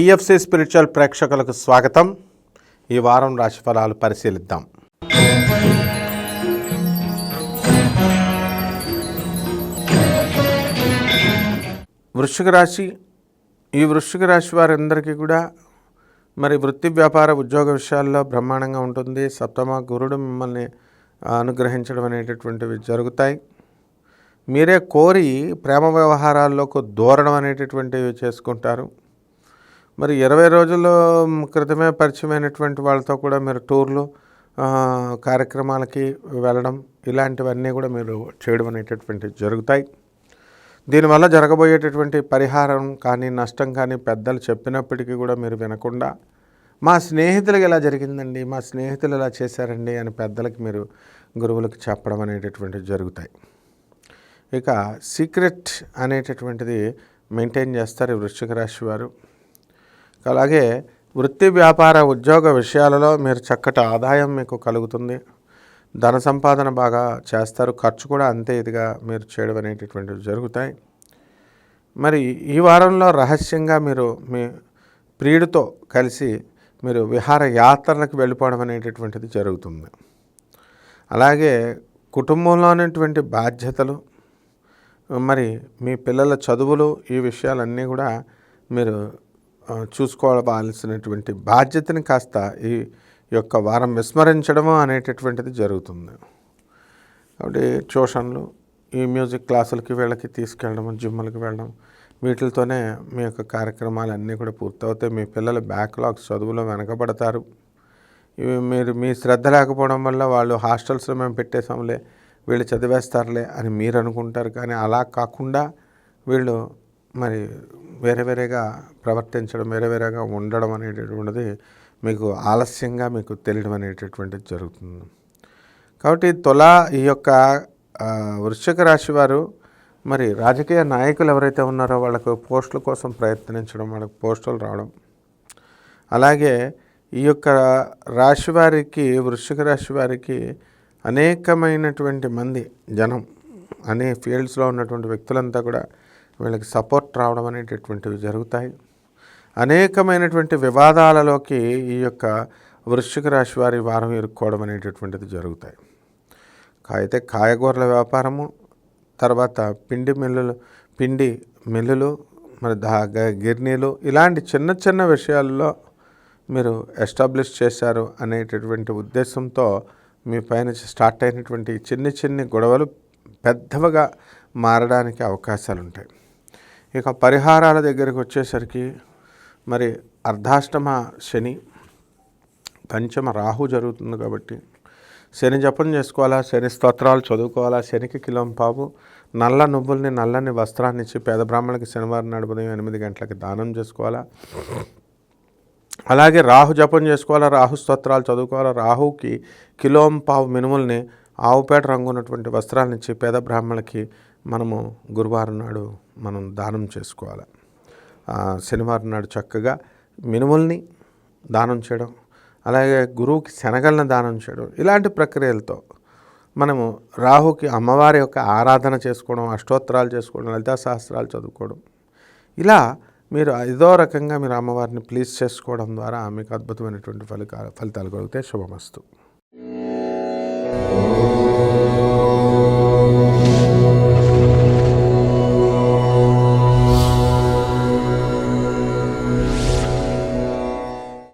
TFC spiritual ప్రేక్షకులకు స్వాగతం. ఈ వారం రాశిఫలాలు పరిశీలిద్దాం. వృశ్చిక రాశి ఈ వృశ్చిక రాశి వారందరికీ కూడా మరి వృత్తి వ్యాపార ఉద్యోగ విషయాల్లో బ్రహ్మాండంగా ఉంటుంది. సప్తమ గురుడు మిమ్మల్ని అనుగ్రహించడం అనేటటువంటివి జరుగుతాయి. మీరే కోరి ప్రేమ వ్యవహారాల్లోకి దూరడం అనేటటువంటివి చేసుకుంటారు. మరి ఇరవై రోజుల క్రితమే పరిచయమైనటువంటి వాళ్ళతో కూడా మీరు టూర్లు కార్యక్రమాలకి వెళ్ళడం ఇలాంటివన్నీ కూడా మీరు చేయడం అనేటటువంటివి జరుగుతాయి. దీనివల్ల జరగబోయేటటువంటి పరిహారం కానీ నష్టం కానీ పెద్దలు చెప్పినప్పటికీ కూడా మీరు వినకుండా మా స్నేహితులకి ఇలా జరిగిందండి మా స్నేహితులు ఇలా చేశారండి అని పెద్దలకి మీరు గురువులకు చెప్పడం అనేటటువంటివి జరుగుతాయి. ఇక సీక్రెట్ అనేటటువంటిది మెయింటైన్ చేస్తారు వృశ్చిక రాశి వారు. అలాగే వృత్తి వ్యాపార ఉద్యోగ విషయాలలో మీరు చక్కటి ఆదాయం మీకు కలుగుతుంది. ధన సంపాదన బాగా చేస్తారు. ఖర్చు కూడా అంతే ఇదిగా మీరు చేయడం అనేటటువంటివి జరుగుతాయి. మరి ఈ వారంలో రహస్యంగా మీరు మీ ప్రియుడితో కలిసి మీరు విహార యాత్రలకు వెళ్ళిపోవడం అనేటటువంటిది జరుగుతుంది. అలాగే కుటుంబంలోనేటువంటి బాధ్యతలు మరి మీ పిల్లల చదువులు ఈ విషయాలన్నీ కూడా మీరు చూసుకోవాల్సినటువంటి బాధ్యతని కాస్త ఈ యొక్క వారం విస్మరించడము అనేటటువంటిది జరుగుతుంది. కాబట్టి ట్యూషన్లు ఈ మ్యూజిక్ క్లాసులకి వీళ్ళకి తీసుకెళ్ళడం జిమ్ములకి వెళ్ళడం వీటితోనే మీ యొక్క కార్యక్రమాలన్నీ కూడా పూర్తవుతాయి. మీ పిల్లల బ్యాక్లాగ్స్ చదువులో వెనకబడతారు. ఇవి మీరు మీ శ్రద్ధ లేకపోవడం వల్ల వాళ్ళు హాస్టల్స్లో మేము పెట్టేసాంలే వీళ్ళు చదివేస్తారులే అని మీరు అనుకుంటారు. కానీ అలా కాకుండా వీళ్ళు మరి వేరే వేరేగా ప్రవర్తించడం వేరే వేరేగా ఉండడం అనేటటువంటిది మీకు ఆలస్యంగా మీకు తెలియడం అనేటటువంటిది జరుగుతుంది. కాబట్టి తొలా ఈ యొక్క వృశ్చిక రాశి వారు మరి రాజకీయ నాయకులు ఎవరైతే ఉన్నారో వాళ్ళకు పోస్టుల కోసం ప్రయత్నించడం వాళ్ళకి పోస్టులు రావడం. అలాగే ఈ యొక్క రాశి వారికి వృశ్చిక రాశి వారికి అనేకమైనటువంటి మంది జనం అనే ఫీల్డ్స్లో ఉన్నటువంటి వ్యక్తులంతా కూడా వీళ్ళకి సపోర్ట్ రావడం అనేటటువంటివి జరుగుతాయి. అనేకమైనటువంటి వివాదాలలోకి ఈ యొక్క వృశ్చిక రాశి వారి వారం ఇరుక్కోవడం అనేటటువంటిది జరుగుతాయి. అయితే కాయగూరల వ్యాపారము తర్వాత పిండి మిల్లులు పిండి మిల్లులు మరి దా గిర్నీలు ఇలాంటి చిన్న చిన్న విషయాల్లో మీరు ఎస్టాబ్లిష్ చేశారు అనేటటువంటి ఉద్దేశంతో మీ పైన స్టార్ట్ అయినటువంటి చిన్ని చిన్ని గొడవలు పెద్దవిగా మారడానికి అవకాశాలు ఉంటాయి ఇక పరిహారాల దగ్గరికి వచ్చేసరికి మరి అర్ధాష్టమ శని పంచమ రాహు జరుగుతుంది కాబట్టి శని జపం చేసుకోవాలా శని స్తోత్రాలు చదువుకోవాలా శనికి కిలోం పావు నల్ల నువ్వుల్ని నల్లని వస్త్రాన్ని ఇచ్చి పేద బ్రాహ్మణులకి శనివారం నాడు ఉదయం ఎనిమిది గంటలకి దానం చేసుకోవాలా. అలాగే రాహు జపం చేసుకోవాలా రాహు స్తోత్రాలు చదువుకోవాలా రాహుకి కిలోం పావు మినుముల్ని ఆవుపేట రంగు ఉన్నటువంటి వస్త్రాలను ఇచ్చి పేద బ్రాహ్మణులకి మనము గురువారం నాడు మనం దానం చేసుకోవాలి. శనివారం నాడు చక్కగా మినుముల్ని దానం చేయడం అలాగే గురువుకి శనగలను దానం చేయడం ఇలాంటి ప్రక్రియలతో మనము రాహుకి అమ్మవారి యొక్క ఆరాధన చేసుకోవడం అష్టోత్తరాలు చేసుకోవడం లలితా సహస్రాలు చదువుకోవడం. ఇలా మీరు ఐదో రకంగా మీరు అమ్మవారిని ప్లీజ్ చేసుకోవడం ద్వారా మీకు అద్భుతమైనటువంటి ఫలితాలు ఫలితాలు కలిగితే శుభమస్తు.